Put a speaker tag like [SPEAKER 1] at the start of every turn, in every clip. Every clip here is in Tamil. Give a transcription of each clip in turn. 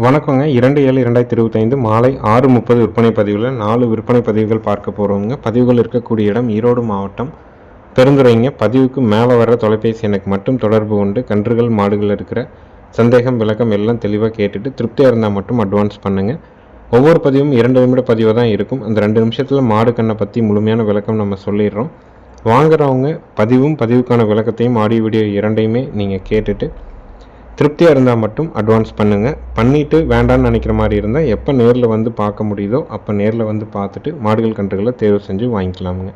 [SPEAKER 1] வணக்கங்க. இரண்டு ஏழு இரண்டாயிரத்தி இருபத்தைந்து மாலை ஆறு முப்பது விற்பனை பதிவில் நாலு விற்பனை பதிவுகள் பார்க்க போகிறவங்க பதிவுகள் இருக்கக்கூடிய இடம் ஈரோடு மாவட்டம் பெருந்துறைங்க. பதிவுக்கு மேலே வர தொலைபேசி எனக்கு மட்டும் தொடர்பு கொண்டு கன்றுகள் மாடுகள் இருக்கிற சந்தேகம் விளக்கம் எல்லாம் தெளிவாக கேட்டுட்டு திருப்தியாக இருந்தால் மட்டும் அட்வான்ஸ் பண்ணுங்கள் ஒவ்வொரு பதிவும் இரண்டு நிமிட பதிவாக தான் இருக்கும். அந்த ரெண்டு நிமிஷத்தில் மாடு கண்ணை பற்றி முழுமையான விளக்கம் நம்ம சொல்லிடுறோம். வாங்குறவங்க பதிவும் பதிவுக்கான விளக்கத்தையும் ஆடியோ வீடியோ இரண்டையுமே நீங்கள் கேட்டுட்டு திருப்தியாக இருந்தால் மட்டும் அட்வான்ஸ் பண்ணுங்கள் பண்ணிவிட்டு வேண்டாம்னு நினைக்கிற மாதிரி இருந்தால் எப்போ நேரில் வந்து பார்க்க முடியுதோ அப்போ நேரில் வந்து பார்த்துட்டு மாடுகள் கன்றுகளை தேர்வு செஞ்சு வாங்கிக்கலாமுங்க.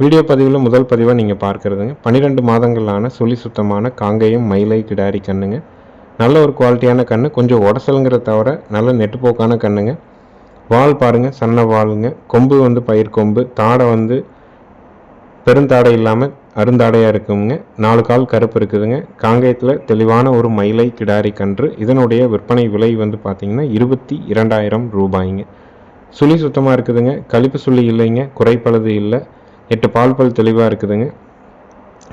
[SPEAKER 1] வீடியோ பதிவில் முதல் பதிவாக நீங்கள் பார்க்குறதுங்க. பன்னிரெண்டு மாதங்களான சுழி சுத்தமான காங்கேயம் மயிலை கிடாரி கண்ணுங்க. நல்ல ஒரு குவாலிட்டியான கன்று கொஞ்சம் உடசலுங்கிற தவிர நல்ல நெட்டுப்போக்கான கண்ணுங்க. வால் பாருங்கள் சன்ன வாளுங்க. கொம்பு வந்து பயிர் கொம்பு. தாடை வந்து பெருந்தாடை இல்லாமல் அருந்தாடையாக இருக்குங்க. நாலு கால் கருப்பு இருக்குதுங்க. காங்கேயத்தில் தெளிவான ஒரு மயிலை கிடாரி கன்று. இதனுடைய விற்பனை விலை வந்து பார்த்திங்கன்னா இருபத்தி இரண்டாயிரம் ரூபாய்ங்க. சுழி சுத்தமாக இருக்குதுங்க. கழிப்பு சுழி இல்லைங்க. குறைப்பழுது இல்லை. எட்டு பால் பல் தெளிவாக இருக்குதுங்க.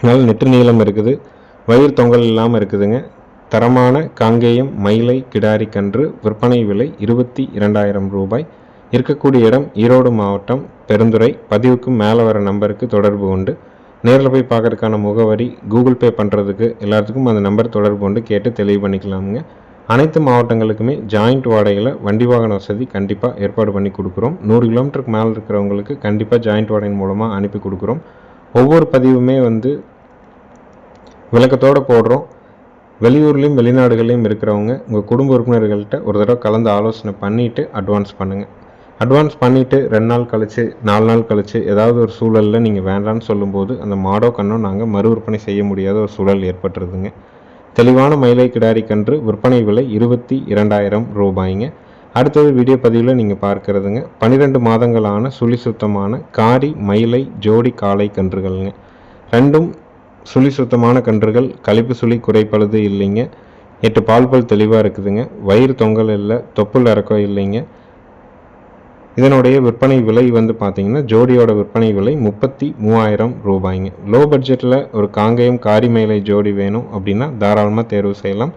[SPEAKER 1] நல்ல நெட்டு நீளம் இருக்குது. வயிறு தொங்கல் இல்லாமல் இருக்குதுங்க. தரமான காங்கேயம் மயிலை கிடாரி கன்று. விற்பனை விலை இருபத்தி இரண்டாயிரம் ரூபாய். இருக்கக்கூடிய இடம் ஈரோடு மாவட்டம். பெருந்துறை. பதிவுக்கு மேலே வர நம்பருக்கு தொடர்பு உண்டு. நேரில் போய் பார்க்கறதுக்கான முகவரி கூகுள் பே பண்ணுறதுக்கு எல்லாத்துக்கும் அந்த நம்பர் தொடர்பு கொண்டு கேட்டு தெளிவு பண்ணிக்கலாமுங்க. அனைத்து மாவட்டங்களுக்குமே ஜாயிண்ட் வாடகையில் வண்டி வாகன வசதி கண்டிப்பாக ஏற்பாடு பண்ணி கொடுக்குறோம். நூறு கிலோமீட்டருக்கு மேலே இருக்கிறவங்களுக்கு கண்டிப்பாக ஜாயிண்ட் வாடகையின் மூலமாக அனுப்பி கொடுக்குறோம். ஒவ்வொரு பதிவுமே வந்து விளக்கத்தோடு போடுறோம். வெளியூர்லேயும் வெளிநாடுகள்லையும் இருக்கிறவங்க உங்கள் குடும்ப உறுப்பினர்கள்ட்ட ஒரு தடவை கலந்து ஆலோசனை பண்ணிவிட்டு அட்வான்ஸ் பண்ணுங்கள் அட்வான்ஸ் பண்ணிவிட்டு ரெண்டு நாள் கழித்து நாலு நாள் கழித்து ஏதாவது ஒரு சூழலில் நீங்கள் வேண்டான்னு சொல்லும்போது அந்த மாடோ கண்ணோ நாங்கள் மறு விற்பனை செய்ய முடியாத ஒரு சூழல் ஏற்பட்டுருதுங்க. தெளிவான மயிலை கிடாரி கன்று விற்பனை விலை இருபத்தி இரண்டாயிரம் ரூபாய்ங்க. அடுத்தது வீடியோ பதிவில் நீங்கள் பார்க்குறதுங்க. பன்னிரெண்டு மாதங்களான சுழி சுத்தமான காரி மயிலை ஜோடி காளை கன்றுகள்ங்க. ரெண்டும் சுழி சுத்தமான கன்றுகள். கழிப்பு சுழி குறைப்பழுது இல்லைங்க. எட்டு பால் பல் தெளிவாக இருக்குதுங்க. வயிறு தொங்கல் இல்லை. தொப்புள் இறக்கம் இல்லைங்க. இதனுடைய விற்பனை விலை வந்து பார்த்தீங்கன்னா ஜோடியோட விற்பனை விலை முப்பத்தி மூவாயிரம் ரூபாய்ங்க. லோ பட்ஜெட்டில் ஒரு காங்கேயம் காரிமேலை ஜோடி வேணும் அப்படின்னா தாராளமாக தேர்வு செய்யலாம்.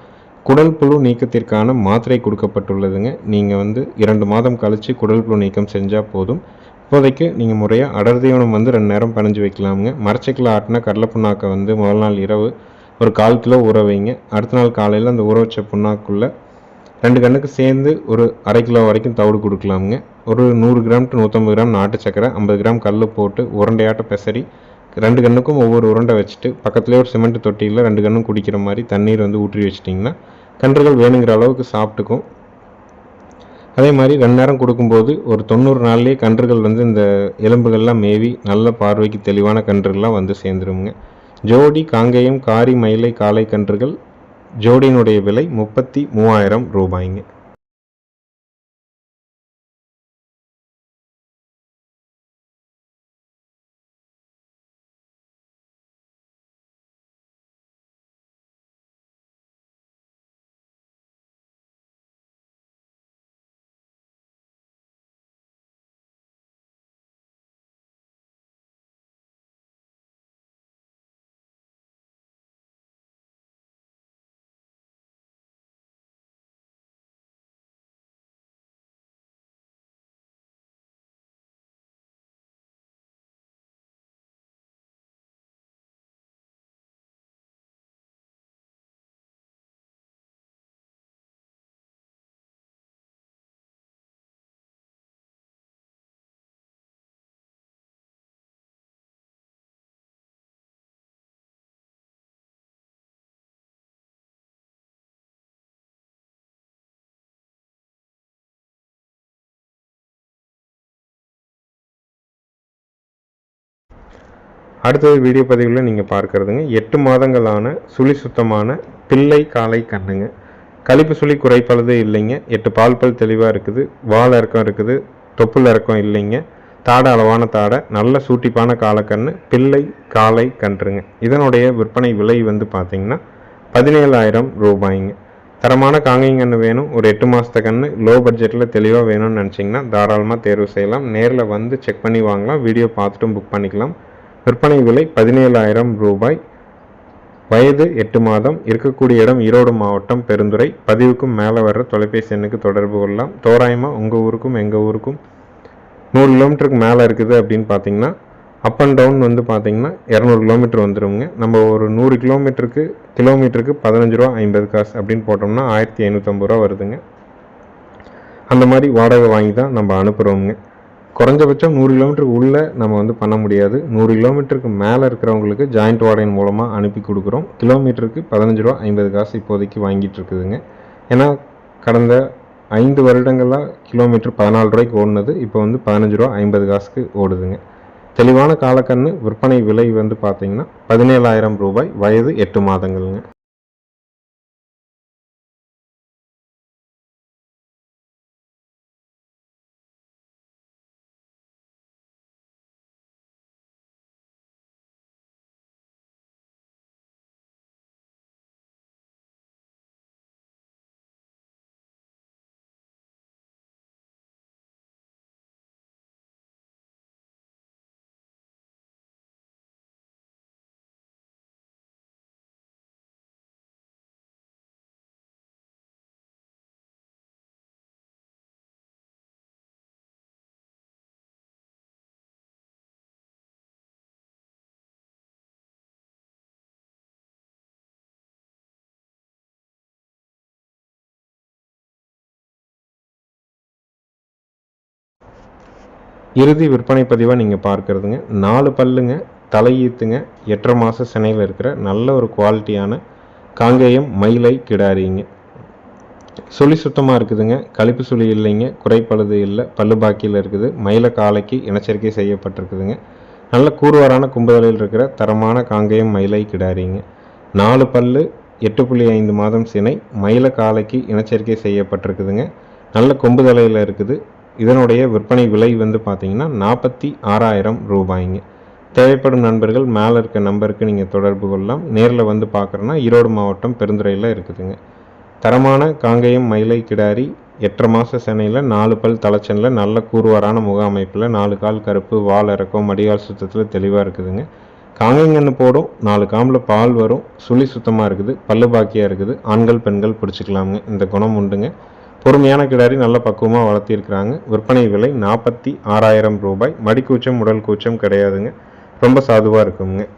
[SPEAKER 1] குடல் புழு நீக்கத்திற்கான மாத்திரை கொடுக்கப்பட்டுள்ளதுங்க. நீங்கள் வந்து இரண்டு மாதம் கழித்து குடல் புழு நீக்கம் செஞ்சால் போதும். இப்போதைக்கு நீங்கள் முறையாக அடர்தீவனம் வந்து ரெண்டு நேரம் பணிஞ்சு வைக்கலாமுங்க. மரச்சக்கில் ஆட்டினா கடலை புண்ணாக்கை வந்து முதல் நாள் இரவு ஒரு கால் கிலோ ஊற வைங்க. அடுத்த நாள் காலையில் அந்த ஊற வச்ச புண்ணாக்குள்ளே ரெண்டு கண்ணுக்கு சேர்ந்து ஒரு அரை கிலோ வரைக்கும் தவிடு கொடுக்கலாமுங்க. ஒரு நூறு கிராம் டு நூற்றம்பது கிராம் நாட்டு சக்கரை ஐம்பது கிராம் கல் போட்டு உருண்டையாட்ட பெசரி ரெண்டு கண்ணுக்கும் ஒவ்வொரு உருண்டை வச்சுட்டு பக்கத்துலேயே ஒரு சிமெண்ட் தொட்டியில் ரெண்டு கண்ணும் குடிக்கிற மாதிரி தண்ணீர் வந்து ஊற்றி வச்சிட்டிங்கன்னா கன்றுகள் வேணுங்கிற அளவுக்கு சாப்பிட்டுக்கும். அதே மாதிரி ரெண்டு நேரம் கொடுக்கும்போது ஒரு தொண்ணூறு நாள்லேயே கன்றுகள் வந்து இந்த எலும்புகள்லாம் மேவி நல்ல பார்வைக்கு தெளிவான கன்றுகள்லாம் வந்து சேர்ந்துருங்க ஜோடி காங்கேயம் காரி மயிலை காளை கன்றுகள் ஜோடியினுடைய விலை முப்பத்தி மூவாயிரம் ரூபாய்ங்க. அடுத்தது வீடியோ பதிவில் நீங்கள் பார்க்குறதுங்க. எட்டு மாதங்களான சுழி சுத்தமான பிள்ளை காளை கண்ணுங்க. கழிப்பு சுழி குறைப்பழுது இல்லைங்க. எட்டு பால் பல் தெளிவாக இருக்குது. வால் இறக்கம் இருக்குது. தொப்புள் இறக்கம் இல்லைங்க. தாடை அளவான தாடை நல்ல சூட்டிப்பான காலக்கண்ணு பிள்ளை காளை கன்றுங்க. இதனுடைய விற்பனை விலை வந்து பார்த்தீங்கன்னா பதினேழாயிரம் ரூபாய்ங்க. தரமான காங்கைங்கன்று வேணும். ஒரு எட்டு மாதத்த கன்று லோ பட்ஜெட்டில் தெளிவாக வேணும்னு நினச்சிங்கன்னா தாராளமாக தேர்வு செய்யலாம். நேரில் வந்து செக் பண்ணி வாங்கலாம். வீடியோ பார்த்துட்டும் புக் பண்ணிக்கலாம். விற்பனை விலை பதினேழாயிரம் ரூபாய். வயது எட்டு மாதம். இருக்கக்கூடிய இடம் ஈரோடு மாவட்டம் பெருந்துறை. பதிவுக்கும் மேலே வர்ற தொலைபேசி எண்ணுக்கு தொடர்பு கொள்ளலாம். தோராயமாக உங்கள் ஊருக்கும் எங்கள் ஊருக்கும். நூறு கிலோமீட்டருக்கு மேலே இருக்குது அப்படின்னு பார்த்தீங்கன்னா அப் அண்ட் டவுன் வந்து பார்த்தீங்கன்னா இரநூறு கிலோமீட்டர் வந்துடுவோங்க நம்ம ஒரு நூறு கிலோமீட்டருக்கு கிலோமீட்டருக்கு பதினஞ்சு ரூபா ஐம்பது காசு அப்படின்னு போட்டோம்னா ஆயிரத்தி ஐநூற்றம்பது ரூபா வருதுங்க. அந்த மாதிரி வாடகை வாங்கி தான் நம்ம அனுப்புகிறோங்க குறைஞ்சபட்சம் நூறு கிலோமீட்டருக்கு உள்ளே நம்ம வந்து பண்ண முடியாது. நூறு கிலோமீட்டருக்கு மேலே இருக்கிறவங்களுக்கு ஜாயிண்ட் வாடகை மூலமாக அனுப்பி கொடுக்குறோம். கிலோமீட்டருக்கு பதினஞ்சு ரூபா ஐம்பது காசு இப்போதைக்கு வாங்கிட்டு இருக்குதுங்க. ஏன்னா கடந்த ஐந்து வருடங்களாக கிலோமீட்டர் பதினாலு ரூபாய்க்கு ஓடுனது இப்போ வந்து பதினஞ்சு ரூபா ஐம்பது காசுக்கு ஓடுதுங்க. தெளிவான காலக்கண்ணு விற்பனை விலை வந்து பார்த்திங்கன்னா பதினேழாயிரம் ரூபாய் வயது எட்டு மாதங்கள்ங்க. இறுதி விற்பனை பதிவாக நீங்கள் பார்க்குறதுங்க. நாலு பல்லுங்க தலையீத்துங்க எட்டரை மாத சினையில் இருக்கிற நல்ல ஒரு குவாலிட்டியான காங்கேயம் மயிலை கிடாரிங்க. சுழி சுத்தமாக இருக்குதுங்க. கழிப்பு சுழி இல்லைங்க. குறைப்பழுது இல்லை. பல்லு பாக்கியில் இருக்குது. மயில காலைக்கு இனச்சரிக்கை செய்யப்பட்டிருக்குதுங்க. நல்ல கூறுவாரான கும்புதலையில் இருக்கிற தரமான காங்கேயம் மயிலை கிடாரிங்க. நாலு பல்லு எட்டு புள்ளி ஐந்து மாதம் சினை மயில காலைக்கு இனச்சரிக்கை செய்யப்பட்டிருக்குதுங்க. நல்ல கொம்பு தலையில் இருக்குது. இதனுடைய விற்பனை விலை வந்து பார்த்தீங்கன்னா நாற்பத்தி ஆறாயிரம் ரூபாய்ங்க. தேவைப்படும் நண்பர்கள் மேலே இருக்க நம்பருக்கு நீங்கள் தொடர்பு கொள்ளலாம். நேரில் வந்து பார்க்குறோன்னா ஈரோடு மாவட்டம் பெருந்துறையில் இருக்குதுங்க. தரமான காங்கேயம் மயிலை கிடாரி எட்டரை மாத சென்னையில் நாலு பல் தலைச்சனில் நல்ல கூறுவாரான முக அமைப்பில் நாலு கால் கருப்பு வால் இறக்கம் மடிகால் சுத்தத்தில் தெளிவாக இருக்குதுங்க. காங்கைங்கன்னு போடும். நாலு காம்பில் பால் வரும். சுழி சுத்தமாக இருக்குது. பல்லு பாக்கியாக இருக்குது. ஆண்கள் பெண்கள் பிடிச்சிக்கலாமுங்க. இந்த குணம் உண்டுங்க. பொறுமையான கிடாரி நல்ல பக்குவமாக வளர்த்திருக்கிறாங்க. விற்பனை விலை நாற்பத்தி ஆறாயிரம் ரூபாய். மடிக்கூச்சம் உடல் கூச்சம் கிடையாதுங்க. ரொம்ப சாதுவாக இருக்குங்க.